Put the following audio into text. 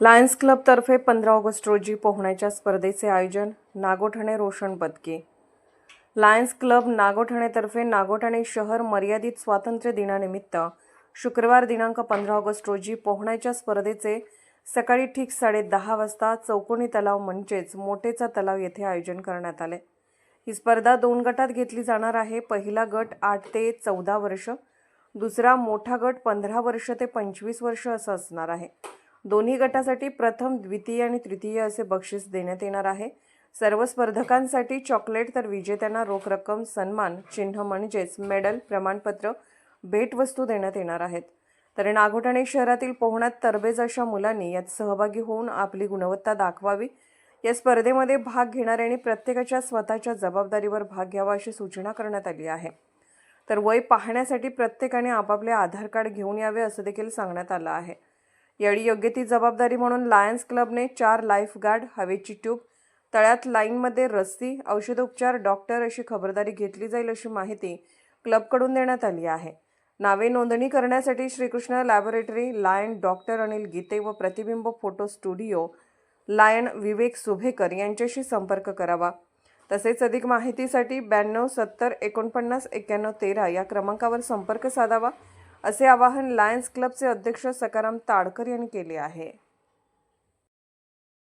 Lions क्लबतर्फे पंधरा August रोजी पोहण्याच्या स्पर्धेचे आयोजन नागोठणे रोशन बदके लायन्स क्लब नागोठणेतर्फे नागोठणे शहर मर्यादित स्वातंत्र्य दिनानिमित्त शुक्रवार दिनांक पंधरा ऑगस्ट रोजी पोहण्याच्या स्पर्धेचे सकाळी ठीक साडे दहा वाजता चौकोनी तलाव म्हणजेच मोठेचा तलाव येथे आयोजन करण्यात आले. ही स्पर्धा दोन गटात घेतली जाणार आहे. पहिला गट आठ ते चौदा वर्ष दुसरा मोठा गट पंधरा वर्ष ते पंचवीस वर्ष असं असणार आहे. दोन्ही गटासाठी प्रथम द्वितीय आणि तृतीय असे बक्षीस देण्यात येणार आहे. सर्व स्पर्धकांसाठी चॉकलेट तर विजेत्यांना रोख रक्कम सन्मान चिन्ह म्हणजेच मेडल प्रमाणपत्र भेटवस्तू देण्यात येणार आहेत. तर नागोठाणे शहरातील पोहण्यात तरबेज अशा मुलांनी यात सहभागी होऊन आपली गुणवत्ता दाखवावी. या स्पर्धेमध्ये भाग घेणाऱ्यांनी प्रत्येकाच्या स्वतःच्या जबाबदारीवर भाग घ्यावा अशी सूचना करण्यात आली आहे. तर वय पाहण्यासाठी प्रत्येकाने आपापले आधार कार्ड घेऊन यावे असं देखील सांगण्यात आलं आहे. यावेळी योग्य ती जबाबदारी म्हणून लायन्स क्लबने चार लाईफ गार्ड हवेची ट्यूब तळ्यात लाईनमध्ये रस्सी औषधोपचार डॉक्टर अशी खबरदारी घेतली जाईल अशी माहिती क्लबकडून देण्यात आली आहे. नावे नोंदणी करण्यासाठी Shrikrishna laboratory lion doctor Anil Gite व प्रतिबिंब photo studio lion Vivek Subhekar यांच्याशी संपर्क करावा. तसेच अधिक माहितीसाठी ब्याण्णव सत्तर एकोणपन्नास एक्क्याण्णव तेरा या क्रमांकावर संपर्क साधावा. असे आवाहन लायन्स क्लबचे अध्यक्ष सकाराम ताडकर यांनी केले आहे.